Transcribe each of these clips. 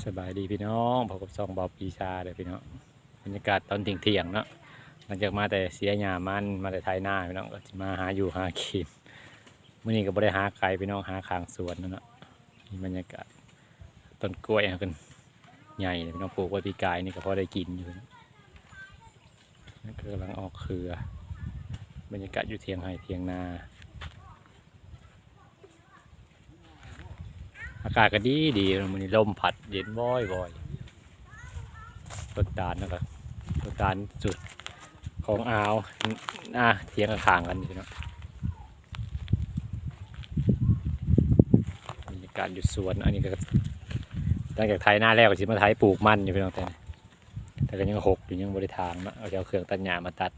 สบายดีพี่น้องพบกับซองบอปีชาเลยพี่น้องบรรยากาศตอนเที่ยงเที่ยงเนาะหลังจากมาแต่เสียหญ้ามันมาแต่ไทยหน้าพี่น้องก็มาหาอยู่หากินมื่อนี้ก็บ่ได้หาไก่พี่น้องหาขางสวนนั่นเนาะมีบรรยากาศต้นกล้วยกันใหญ่เลยพี่น้องปลูกไว้ปีกายนี่ก็พอได้กินอยู่นะนั่นก็กำลังออกเครือบรรยากาศอยู่เทียงไห่เทียงนา อากาศก็ดีดีมันลมพัดเย็นบ่อยบ่อยต้นตาลนะครับต้นตาลจุดของอ่าวน่าเทียงข้างกันอยู่เนาะบรรยากาศอยู่สวน อันนี้ก็ตั้งจากไทยหน้าแรกก็สิมาไทยปลูกมันอยู่พี่น้องแต่นี่แต่ก็ยังหกอยู่ยังบริทางเนาะเอาเอาเครื่องตัดหญ้ามาตัด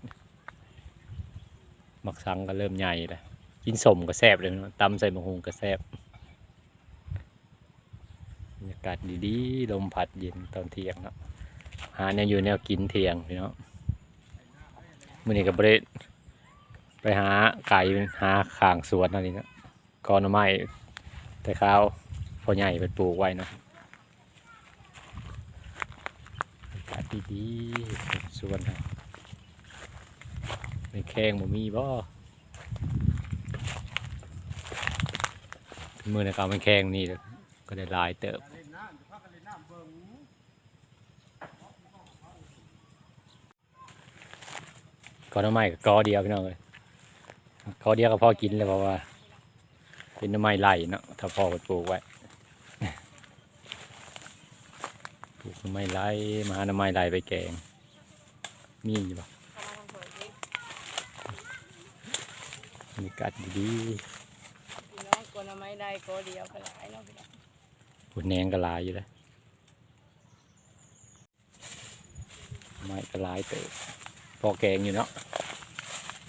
มักสังก็เริ่มใหญ่แล้วกินสมก็แซ่บเลยพี่น้องตำใส่มะฮุงก็แซ่บ รรยากาศดีๆ ลมพัดเย็นตอนเที่ยงเนาะหาแนวอยู่แนวกินเที่ยงพี่เนาะมื่อนี้ก็บริไปหาไก่หาข่างสวนอะไรเนาะกอนไม้แต่ข้าวพอใหญ่เป็นปลูกไว้เนาะบรรยากาศดีๆสวนนะไม่แข้งบ่มีบ่มือในกาวไม่แข้งนี่ก็ได้ลายเติบ กอหน้ำไม้กับกอเดียวพี่น้องเลยกอเดียวก็พอกินเลยเพราะว่า เป็นหน้ำไม้ไหลเนาะถ้าพ่อก็ปลูกไว้ปลูกหน้ำไม้ไหลมาหาหน้ำไม้ไหลไปแกง มีอยู่ปะบรรยากาศดีพี่น้องกวนเอาไม้ได้ก็เดียวก็หลายเนาะพี่น้องๆผลแหนงก็หลายอยู่เลยไม้ก็หลายเติบพ อแกงอยู่เนาะ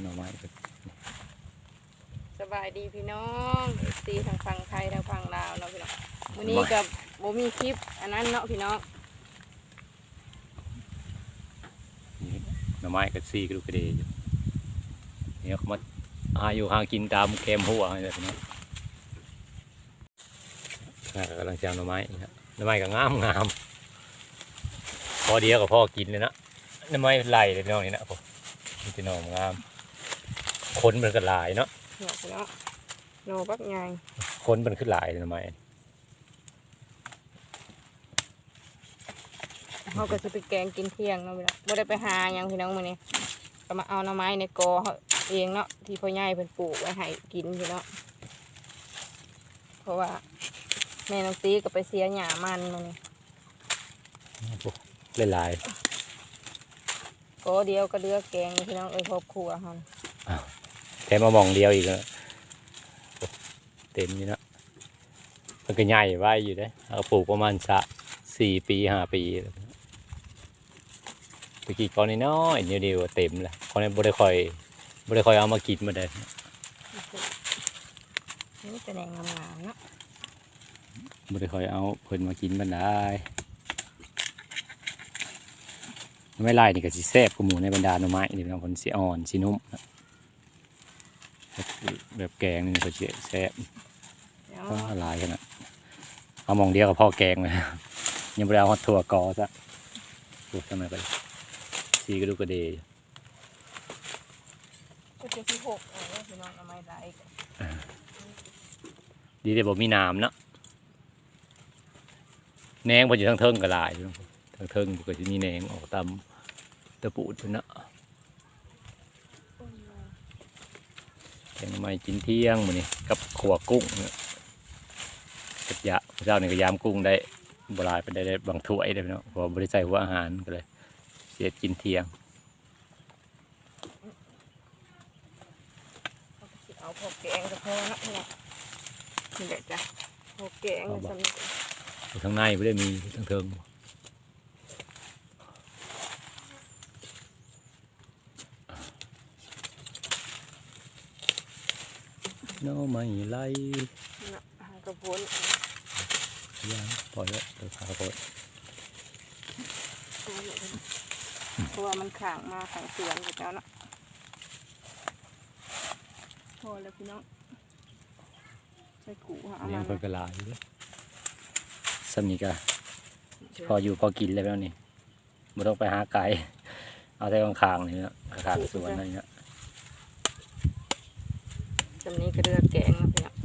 หน่อไม้ก็สบายดีพี่น้องตีทางฝั่งไทยทางฝั่งลาวเนาะพี่น้องมื้อนี้กับบ่มีคลิป อันนั้นเนาะพี่น้องหน่อไม้ก็ซีกระดูกกระเดยอยู่เนี่ยเขามาหาอยู่หากินตามแคมหัวอะไรแบบนี้ข้าก็กำลังจะเอาหน่อไม้นี่ครับหน่อไม้ก็งามงามพอเดียวกับพ่อกินเลยนะห น่อไม้ไหลเลยพี่น้องนี่นะผมมันจะหน่องามคนมันก็หลายเนาะเนาะพี่น้องโนบักใหญ่คนมันขึ้นหลายเลยหน่อไม้เฮาก็สิไปแกงกินเที่ยงเนาะพี่น้องบ่ได้ไปหาหยังพี่น้องมื้อนี้ก็มาเอาหน่อไม้ในกอเฮาเองเนาะที่พ่อใหญ่เพิ่นปลูกไว้ให้กินพี่น้องเพราะว่าแม่น้องตีก็ไปเสียหญ้ามันมื้อนี้หลายหลาย กอเดียวก็เลือกแกงนี่พี่น้องเอ้ยครอบครัวเฮาๆแถมมามองเดียวอีกแล้วเต็มอยู่เนาะมันก็ใหญ่ไว้อยู่เด้เอาปลูกประมาณสะสี่ปีห้าปีแล้วตะกี้ก้อนน้อยๆเดียวเดียวๆเต็มแล้วก้อนนี้บ่ได้ค่อยบ่ได้ค่อยเอามากินมาได้นี่เป็นแหงงามๆเนาะบ่ได้ค่อยเอาเพิ่นมากินมันได้ ไม่ไล่นี่ก็สิแซ่บกว่าหมูในบรรดาหน่อไม้นี่พี่น้องคนสิอ่อนสินุ่มนะแบบแบบแกงนี่ก็สิแซ่บเดี๋ยวก็หลายขนาดเอาหมองเดียวกับพ่อแกงเลยยังบ่ได้เอาฮอดถั่วกอซะพูดทำไมไปสีกระดูกกระเดยก็จะที่หกเอาไว้พี่น้องเอาไม้ไล่ดีแต่บ่มีน้ำเนาะแหนงบ่อยู่ทางเทิงก็หลายอยู่ ทางเทิงก็จะมีแหนงออกตามตะปูดพุ่นเนาะแกงหน่อไม้กินเที่ยงมื้อนี้กับขัวกุ้งเนี่ยกับยะเจ้านี่ก็ยามกุ้งได้บ่หลายไปได้ได้บางถ้วยได้พี่เนาะเพราะว่าบ่ได้ใส่หัวอาหารก็เลยเสียกินเที่ยงเอาไปสิเอาพวกแกงก็พอเนาะพี่น้องนี่แหละจ้ะพวกแกงก็สำนึกอยู่ข้างในไม่ได้มีทางเทิง โน้ไม่ไล่เนาะหากระพุ้นยังปล่อยแล้วเดี๋ยวขาโคตรเอาเนี่ยพี่น้องเพราะว่ามันข่างมาข่างสวนกับเจ้าเนาะพอแล้วพี่น้องใส่กูเอานี่มาเพิ่นกระลายอยู่เด้อสำนีกะพออยู่พอกินเลยแล้วนี่ไม่ต้องไปหาไก่เอาแต่ข้างๆนี่เนาะข้างๆสวนอะไรเงี้ย จำนี้ก็เลือกแกงเนาะพี่น้อง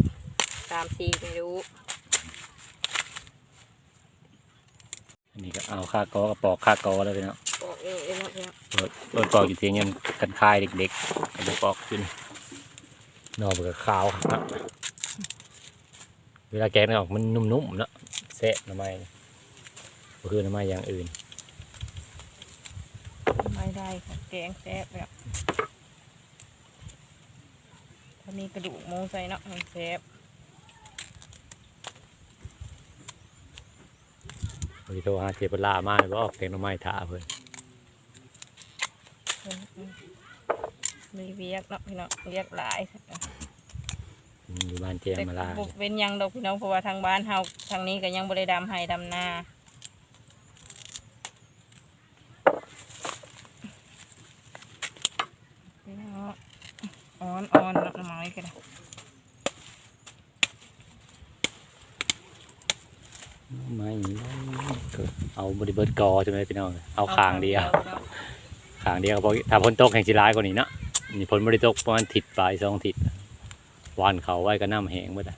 ตามซีไม่รู้ อันนี้ก็เอาข้ากอกระปอกข้ากอแล้วพี่เนาะบอกเองเองเนาะพี่น้องรถรถปอกอยู่เทียงยังกันคายเด็กๆก็จะปอกขึ้นนอกมันก็ขาวครับเวลาแกงนี่ออกมันนุ่มๆเนาะแซะหน้ำไม้ก็คือหน้ำไม้อย่างอื่นไม่ได้ค่ะแกงแซ่บแบบ ถ้ามีกระดูกหมูใส่เนาะมันแซ่บบริโทรหาเทปลามาเลยว่าออกแกงหน้ำไม้ถาเพิ่นเพิ่นมีเวียกเนาะพี่น้องเวียกหลายอยู่บ้านเจมแต่มาลาบ่เป็นหยังดอกพี่น้องเพราะว่าทางบ้านเฮาทางนี้ก็ยังบ่ได้ดำให้ดำนาพี่น้อง อ่อนอ่อนๆเนาะน้อยก็ได้ไม่ก็เอาบริเบิร์ตกอใช่ไหมพี่น้องเอาคางเดียวพี่น้องขางเดียวก็พอถ้าพ้นตกแห่งจีร้ายกว่านี้เนาะนี่พ้นบริตกประมาณถิดปลายสองถิดวานเขาไว้ก็น้ำแห้งหมดอะ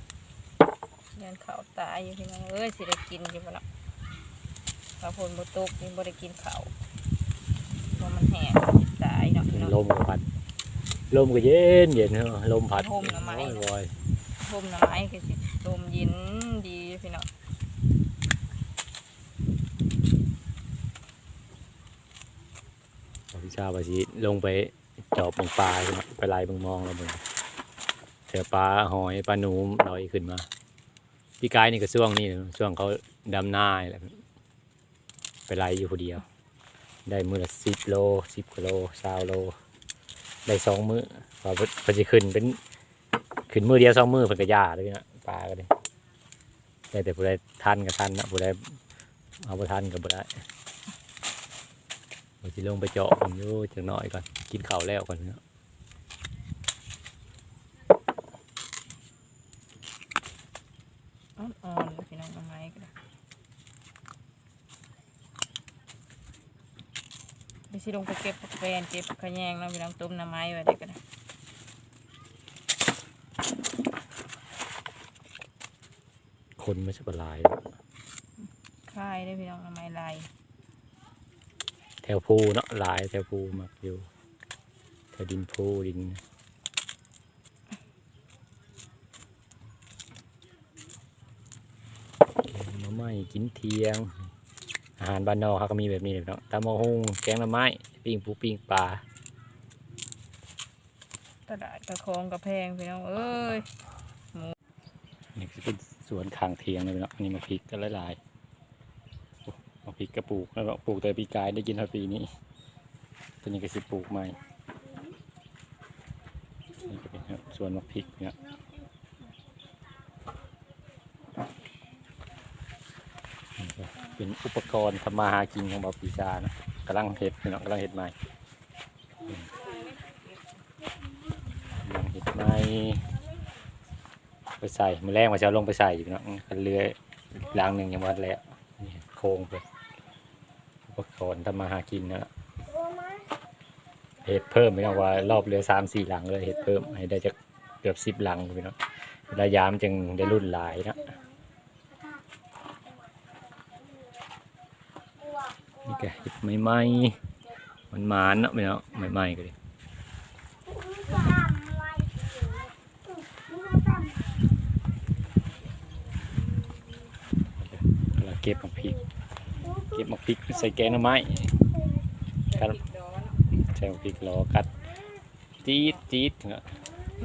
เงินข้าวตายอยู่พี่น้องเอ้ยสิได้กินอยู่บ่เนาะถ้าฝนบ่ตกนี่บ่ได้กินข้าวเพราะมันแห้งตายเนาะพี่น้องลมก็พัด ลมก็เย็นเย็นเนอะลมพัดลมหน่อไม้โอ้ยลมหน่อไม้ก็สิลมเย็นดีพี่น้องพี่ชาบาสิลงไปจอบลงปลาใช่ไหมไปไล่เบงมองแล้วมึงเถอปลาหอยปลาหนูลอยขึ้นมา พี่กายนี่ก็ช่วงนี้นะช่วงเขาดำหน้าแหละไปไล่อยู่คนเดียว ได้มือละสิบโลสิบกิโลสาวโล ได้สองมือพอเพิ่นจะขึ้นเป็นขึ้นมือเดียวสองมือเพิ่นก็ยาเลยนะปลาก็ได้ได้แต่ผู้ใดทันก็ทันนะผู้ใดเอาไปทันก็บ่ได้เราจะลงไปเจาะผมอยู่จังหน่อยก่อนกินข้าวแล้วก่อนเนาะอ่อนๆพี่น้องหน่อไม้ก็ได้ ไปสิลงไปเก็บผักแฟนเก็บผักขะแยงเนาะพี่น้องต้มหน่อไม้ไว้ได้ก็ได้คนไม่ใช่ปลายค่ายได้พี่น้องหน่อไม้ลายแถวภูเนาะหลายแถวภูมักอยู่แถวดินภูดินแกงหน่อไม้กินเที่ยง อาหารบ้านนอกเขาก็มีแบบนี้เลยเนาะตำมะฮุงแกงหน่อไม้ปิ้งปูปิ้งปลาตลาดกระคองกระแพงพี่น้องเอ้ยนี่คือเป็นสวนข้างเทียงเลยเนาะอันนี้มาพริกก็หลายๆโอ้มาพริกกระปลูกแล้วก็ปลูกแต่ปีกายได้กินเท่าปีนี้ตัวนี้ก็สิปลูกใหม่นี่ก็เป็นสวนมะพริกเนี่ยนี่ก็ เป็นอุปกรณ์ทำมาหากินของบาปีชานะกำลังเห็ดเนาะกำลังเห็ดใหม่กำลังเห็ดใหม่ไปใส่มือแรกมาจะเอาลงไปใส่อยู่เนาะกันเรือล้างหนึ่งยังวัดแล้วนี่โค้งไปอุปกรณ์ทำมาหากินนะเห็ดเพิ่มไม่ต้องว่ารอบเรือสามสี่หลังเลยเห็ดเพิ่มให้ได้จะเกือบสิบหลังไปเนาะเวลายามจึงได้รุ่นหลายนะ แกเห็ดใหม่ๆมันหมานๆเนาะไม่เนาะใหม่ๆก็เลยแล้วเก็บมะพริก เก็บมะพริกใส่แกงหน่อไม้กัดใส่มะพริกรอกัดจี๊ดจี๊ดเนาะ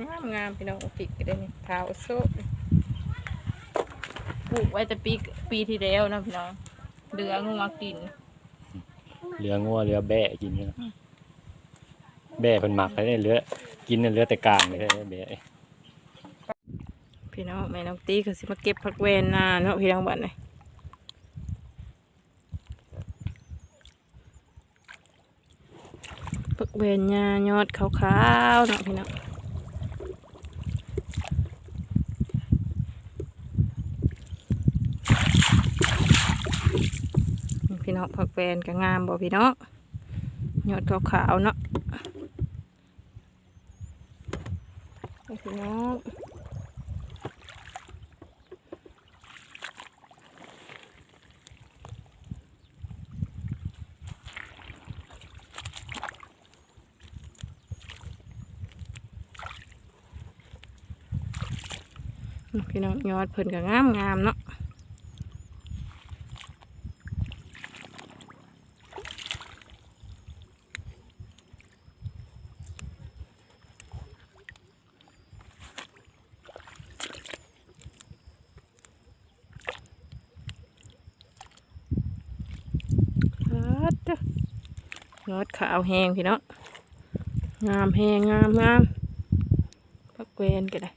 งามงามพี่น้องปิกก็ได้นี่ขาวโซ่ปลูกไว้แต่ปีปีที่แล้วเนาะพี่น้องเหลืองัวกิน เหลืองัวเหลือแบะกินเนาะแบะเป็นหมักเลยเนี่ยเหลือ กินเนี่ยเหลือแต่กลางเลยแบะพี่น้องแม่น้องตีก็สิมาเก็บผักเวนนาเนาะพี่น้องบ้านเลยผักเวนหญ้ายอดขาวๆเนาะพี่น้อง พี่น้องผักแวนก็งามบ่พี่น้องยอดขาวๆเนาะนี่พี่น้องพี่น้องยอดเพิ่นก็งามงามๆเนาะ ฮัดเด้อยอด ขาวแหงพี่เนาะงามแหงงามงามพักเวนก็ได้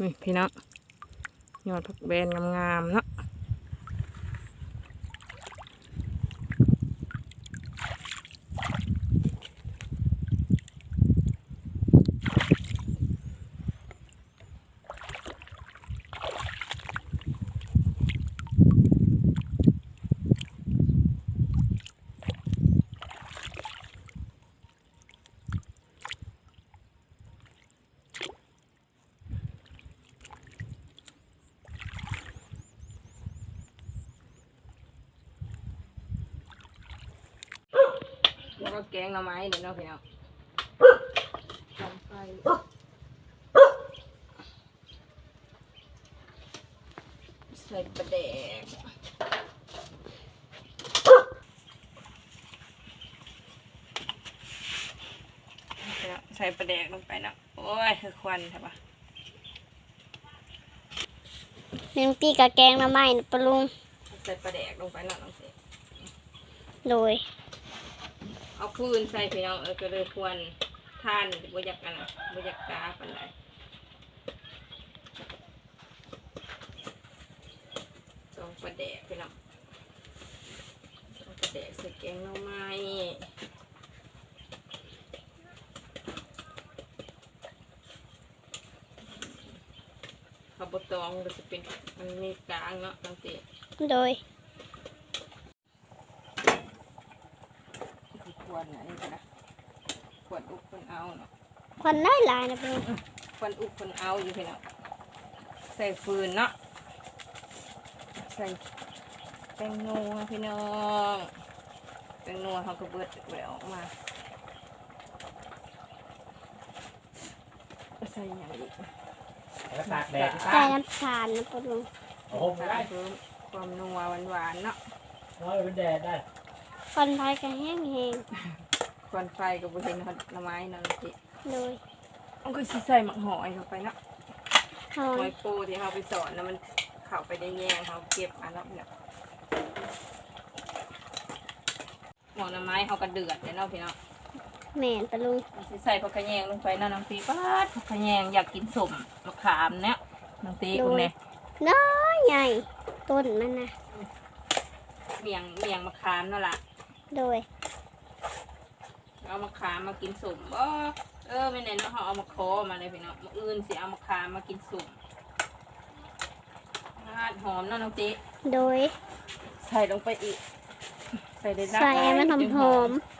นี่พี่เนาะยอดพักเวนงามๆเนาะ วก็แกงหน่อไม้เดี๋ยวเนาะพี่เนาะทำไปใส่ปลาแดกใส่ปลาแดกลงไปเนาะโอ้ยคือควันใช่ปะน้ำตีกับแกงหน้ำไม้นะปะลุง ใส่ปลาแดกลงไปเนาะน้องเสกโดยเอา คืนใส่พี่น้องเออก็เลยควรท่านบ่อยากกันนะบ่อยากกาปันใดสองปลาแดกพี่น้องสองปลาแดกใส่แกงหน่อไม้ข้าวบดตองก็จะเป็นมันมีกลางเนาะน้งเสกโดย ที่ควรอันนี้ก็นะควรอุกควรเอาเนาะ ควันได้หลายนะปะลุงคนอุกคนเอาอยู่พี่น้องใส่ฟืนเนาะใส่แตงโมพี่น้องแตงโมเขาก็เบิดไปออกมาใส่อย่างอีกแล้วตากแดดใส่น้ำตาลนะปะลุงโอ้โหใส่เพิ่มความนัวหวานๆเนาะน้อยเป็นแดดได้ควันไฟก็แห้งแห้ง ควันไฟกับบุเห็นหน่อไม้เนาะจิโดยมันก็สิใส่หมักหอยเข้าไปเนาะหอหมอยปูที่เขาไปสอนนะมันเข้าไปได้แยงเขาเก็บอันนั้นเนี่ยหมอหน่อไม้เขาก็เดือดเลยเนาะพี่เนาะ แม่นปะลุงสิใส่ผักขะแยงลงไปเนาะน้องตีป้าดผักขะแยงอยากกินสมมะขามเนี่ยน้องตีคุณเนี่ยน้อยใหญ่ต้นมันนะเมียงเมียงมะขามนั่นแหละโดย เอามะขามมากินสมบ่เออไม่แน่เนาะเขาเอามาคอมาเลยพี่เนาะมื้ออื่นสิเอามะขามมากินสมอาดหอมเนาะน้องตีโดย ใส่ลงไปอีก ใส่ได้ดักใส่ให้มันหอมหอมๆ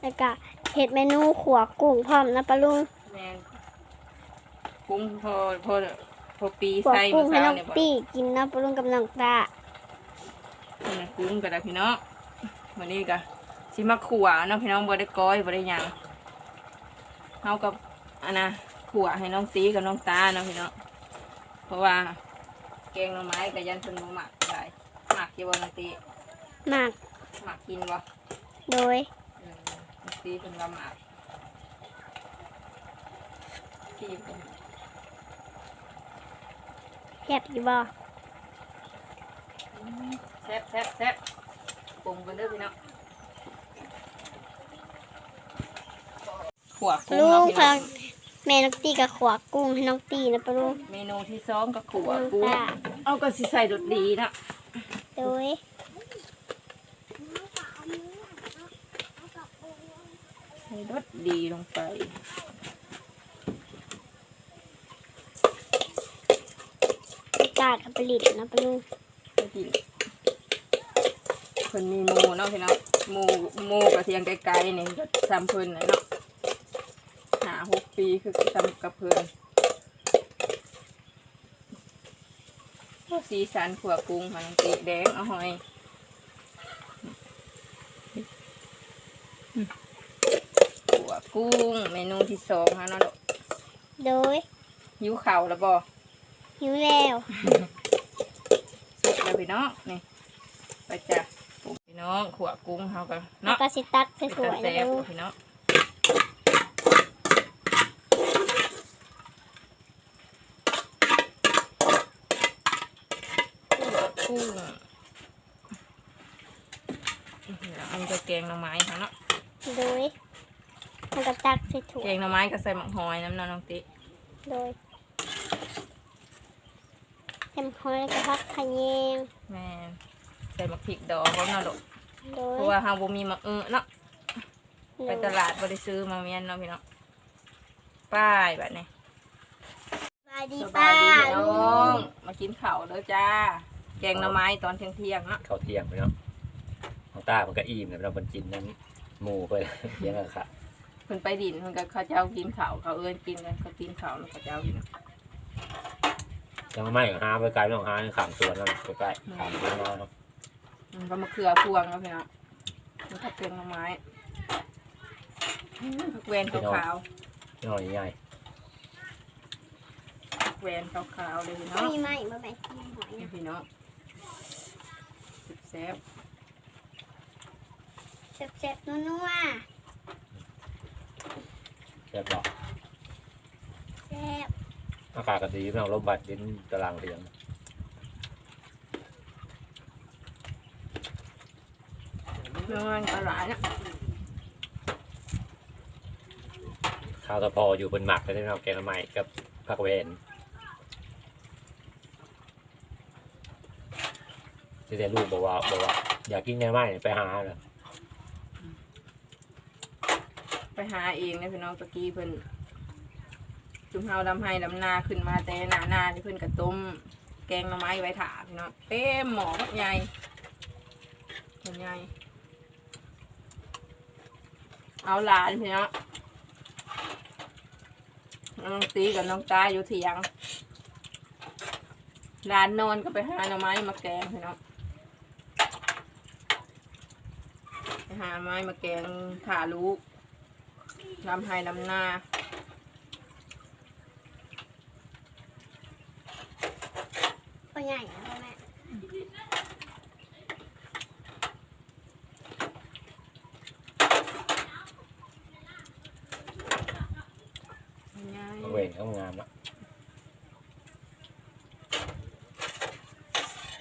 แล้วก็เห็ดเมนูขัวกุ้งพร้อมนะปะลุงแมนกุ้งพอพอพอปีขัวใส่กุ้มางให้เช้าน้องเนี่ยบ่ตี้กินนะปะลุงกับน้องตา นี่นะกุ้งก็ได้พี่น้องวันนี้ก็สิมาขัวเนาะพี่น้องบ่ได้ก้อยบ่ได้หยังเฮากับอันนะขัวให้น้องตีกับน้องตาเนาะพี่น้องเพราะว่าแกงหน่อไม้กับยันเพิ่นบ่มักได้มักอยู่บ่น้องตีหมากมักกินบ่โดยอืมน้องตีเพิ่นว่ามักที่เพิ่นแซ่บอยู่บ่ แซ่บแซ่บแซ่บปรุงกันเด้อพี่น้องขัวกุ้งลุเนาะงพี่น้ฟัองงแม่น้องตี้กับขัวกุ้งให้น้องตี้นะปะลุงเมนูที่สองก็ขัวน้องกุ้งตาเอาก็สิใส่รสดีเนาะโดยให้รสดีลงไปกาดกับผลิตนะปะลุง ไปกินเพิ่นมีหมูเนาะพี่น้องหมูหมูกระเทียมไกลๆนี่ก็ทำเพิ่นน่ะเนาะหาหกปีคือทำกับเพิ่นโอ้สีสันขัวกุ้งมันตีแดงเอาหอยขัวกุ้งเมนูที่สองฮะเนาะลูกโดยหิวเข่าวแล้วบ่หิวแล้วสุกแล้วพี่น้องนี่ไปจ้ะพี่ น้องขัวกุ้งเฮากันแล้วเนาะก็สิตักสเป็นวยตาๆแซ่นะบลุงพี่น้องขัวกุ้งอันนี้ก็แกงหน่อไม้ค่ะเนาะ โดยแล้วก็ตักใส่ถั่วแกงหน่อไม้ก็ใส่หมักหอยน้ำน้ำน้องติ โดยเต็มห้อยแล้วก็พักขะแยงแม่นใส่หมักพริกดองพร้อมเนาะลูก โดเพยราะว่าเฮาบ่มีหมักเออเนาะโดไปยตลาดบ่ได้ซื้อมาเมียนเนาะพี่น้องป้ายแบบนี้สบายดีสป้าบายดีพี่ลุน้อง งมากินข้าวเด้อจ้า แกงหน่อไม้ตอนเที่ยงเที่ยงๆเนาะข้าวเที่ยงพี่น้องน้องตามันก็อิ่มนะเราคนกินนั้นหมูไปเลี้ยงกันค่ะเพิ่นไปดินเพิ่นก็เขาเจ้ากินข้าวเขาเอิ้นกินกันเขากินข้าวแล้วเขาเจ้ากิน ยังไม่ของหาไปไกลน้องหาขามสวนนั่นใกล้ๆขามสวนนอนเนาะมัน ก็มะเขือพวงแล้วพี่น้องมันก็แกงหน่อไม้อืมผักแวนขาวน้อยใหญ่ๆผักแวนขาวๆเลยพี่น้องมีไหมมาแบ่งกินหอยนี่นะพี่น้องแซ่บเจ็บๆนัวแซ่บบอกๆแซ่บ อากาศก็ดีพี่น้องลมบัดเย็นตารางเรียง นื้อมันอร่อยนะข้าวตะพออยู่บนหมักเลยพี่น้องแกงใหม่กับผักเวนที่แต่ลูกบอกว่าบอกว่า อยากกินแกงใหม่ไปหาเลยไปหาเองนะพี่น้องตะกี้เพิ่นจุ่มเฮาดำให้ดำนาขึ้นมาแต่หนาหนาที่เพิ่นกระต้มแกงหน่อไม้ไว้ถาพี่น้องเต็มหม้อบักใหญ่บักใหญ่ เอาหลานพี่เน้องน้องตีกับน้องตาอยู่เถียงหลานนอนก็ไปหาหน่อไม้มาแกงพี่เน้องไปหาไม้มาแกงถ่าลูกลำไห้ลำนาตัวใหญ่นะพ่อแม่ ง่าย ผักเวนเขางามละ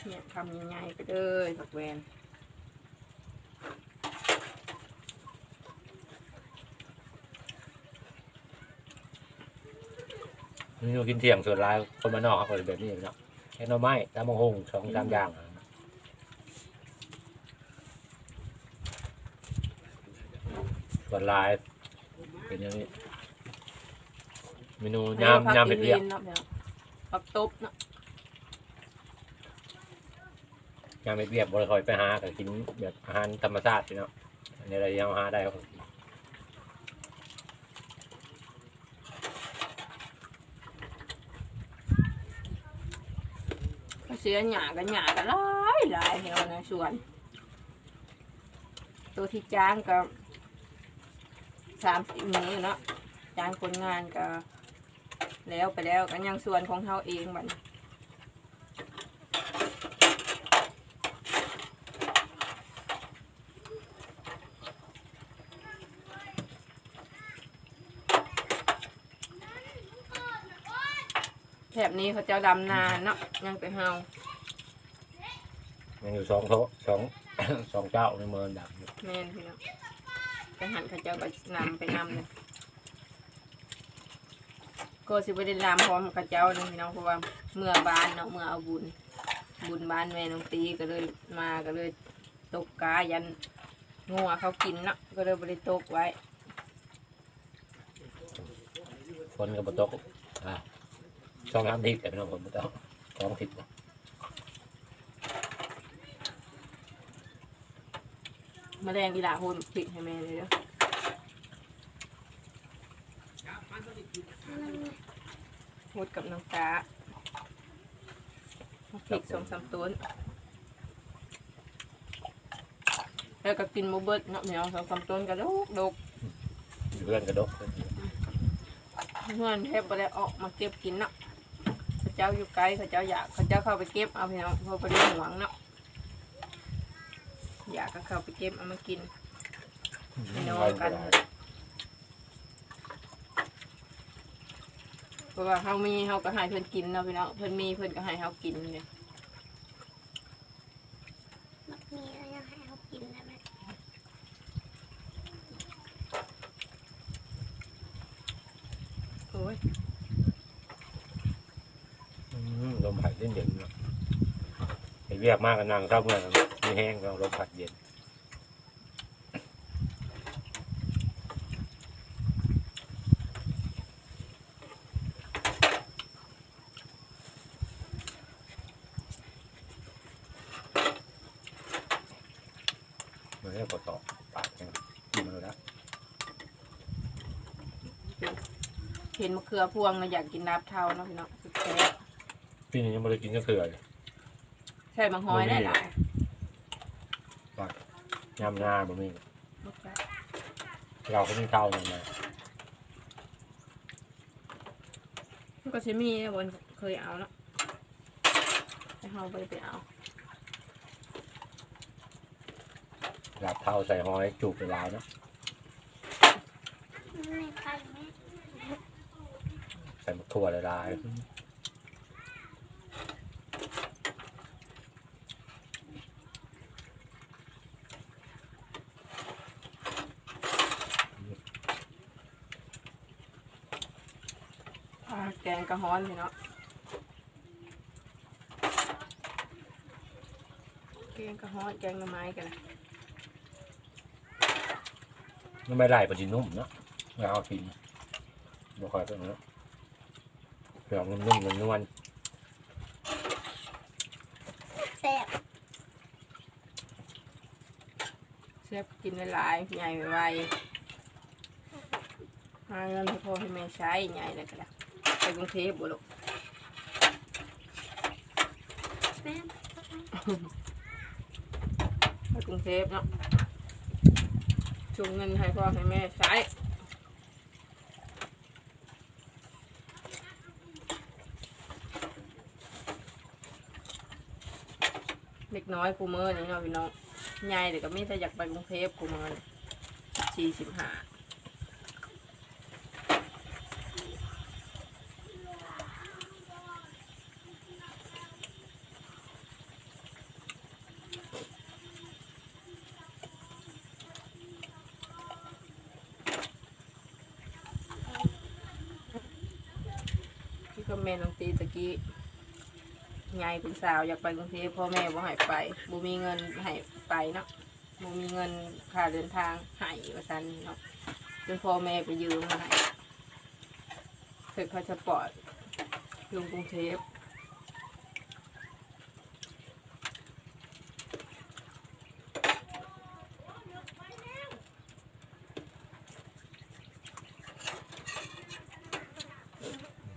เนี่ยทำยังไงไปเลย ผักแวนนี่เรากินเที่ยงส่วนรายคนมานนอกเขาก็เลยแบบนี้พี่น้องแค่หน่อไม้ตามมะฮงสองสามอย่างส่วนลายเป็นอย่างนี้เมนูยำยำเผ็ดเรียบเนาะเดี๋ยวผักตบเนาะ ยำเผ็ดเรียบบริคอยไปหาแต่กินแบบอาหารธรรมชาติพี่น้องอันนี้เรายังหาได้ครับเสียหยากันหยากันหลายหลายเหี่ยวในส่วน ตัวที่จ้างก็สามสิบมื้อเนาะจ้างคนงานก็ แล้วไปแล้วกันยังส่วนของเขาเองบัน แถบนี้เขาเจ้าดำนานเนาะยังไปเฮายังอยู่สองโต๊ะสอง สองเจ้าในเมืองดับอยู่แม่นพี่น้องไปหันเขาเจ้าก็นำไปนำเลยก็สิบได้นำพร้อมกับเขาเจ้าเลยพี่น้องเพราะว่าเมื่อบานเนาะเมื่อเอาบุญ บุญบ้านแม่น้องตีก็เลยมาก็เลยตกกายันงัวเขากินเนาะก็เลยบริตกไว้ คนกับบตกอ่า ช่องน้ำทิพย์แต่พี่น้องคนบตกช่องทิพย์แมลงอีหลาโหนพริกให้แม่เลยเด้อโหดกับน้ำตาพริกสองสามต้นแล้วก็กินหมูเบิดเนาะพี่น้องสองสามต้นก็ดกดกเพื่อนกระดกเพื่อนแทบบ่ได้ออกมาเก็บกินเนาะ เขาเจ้าอยู่ไกลเขาเจ้าอยากเขาเจ้าเข้าไปเก็บเอาพี่น้องเพราะบ่ได้หวงเนาะอยากก็เข้าไปเก็บเอามากินไม่นอนกันเพราะว่าเฮามีเฮาก็ให้เพิ่นกินเนาะพี่น้องเพิ่นมีเพิ่นก็ให้เฮากินเนี่ยมักมีอะไรอยากให้เขากินนะแม่โอ้ย อื มลมพัดเย็นเย็นๆเนาะไอ้เวียกมากกันนั่งเข้าเมื่อมีแห้งก็ลมพัดเย็นมันเรียกว่าต่อปากเนี่ยมันเลยนะเห็นมะเขือพวงนะอยากกินน้ำเท่าเนาะพี่น้อง สุดแท้พี่นี่ยังไม่ได้กินก็เถื่อนใช่บางหอยได้หลายยำหน้าบ่มีเราก็มีเตาเนี่ยมามันก็สิมีบนเคยเอาเนาะแต่เฮาบ่ได้ไปเอาหลับเท้าใส่หอยจูบไปแล้วเนาะไม่ไปแม่ใส่มะถั่วละลายอ่าแกงก ระฮ้อนพี่เนาะแกงกระฮ้อนแกงหน่อไม้กันนะมันไม่ไล่ปฏินุ่มเนาะไม่เอากินบ่ค่อยเป็นเนาะเปลือกนุ่มๆนวลแซ่บเสียบกินหลายๆใหญ่ไวๆหาเงินให้พ่อให้แม่ใช้ใหญ่เลยก็ได้ ไปกรุงเทพบ่ลูกไปกรุงเทพเนาะจุงเงินให้พ่อให้แม่ใช้เด็กน้อยกูเมื่อนี่เนาะพี่น้องใหญ่เด็กก็ไม่แต่อยากไปกรุงเทพกูเมื่อสี่สิบห้า แม่น้องตีตะกี้ยายเป็นสาวอยากไปกรุงเทพพ่อแม่บ่ให้ไปบ่มีเงินให้ไปเนาะบ่มีเงินค่าเดินทางให้ว่าซั่นเนาะจนพ่อแม่ไปยืมมาให้เสร็จพาสปอร์ตลงกรุงเทพ ๆ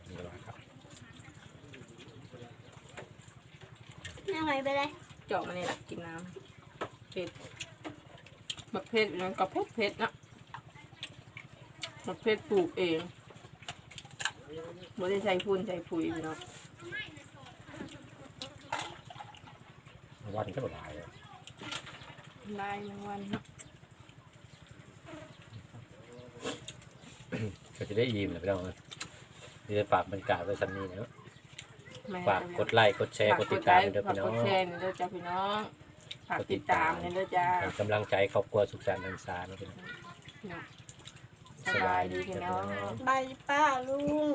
นี่แหละครับ แม่ หอยไปเลยเจาะมานี่แหละกินน้ำเผ็ดมะเผ็ดมันก็เผ็ดเผ็ดๆเนาะมะเผ็ดปลูกเองบ่ได้ใช้พุ่นใช้ปุ๋ยพี่เนาะวันก็บ่ได้เลยได้รางวัลเนาะก็จะได้อิ่มเลยพี่น้องเอ้ยนี่จะฝากบรรยากาศไว้สันนี้เนาะ แม่ฝากกดไลค์กดแชร์กดติดตามด้วยฝากพี่น้กองดแชร์นี่เด้อจ้าพี่น้องฝากติดตามนี่เด้อจ้าให้กำลังใจครอบครัวสุขสันต์หันษาเนาะพี่น้องเนาะสบายดีพี่น้องบายป้าลุง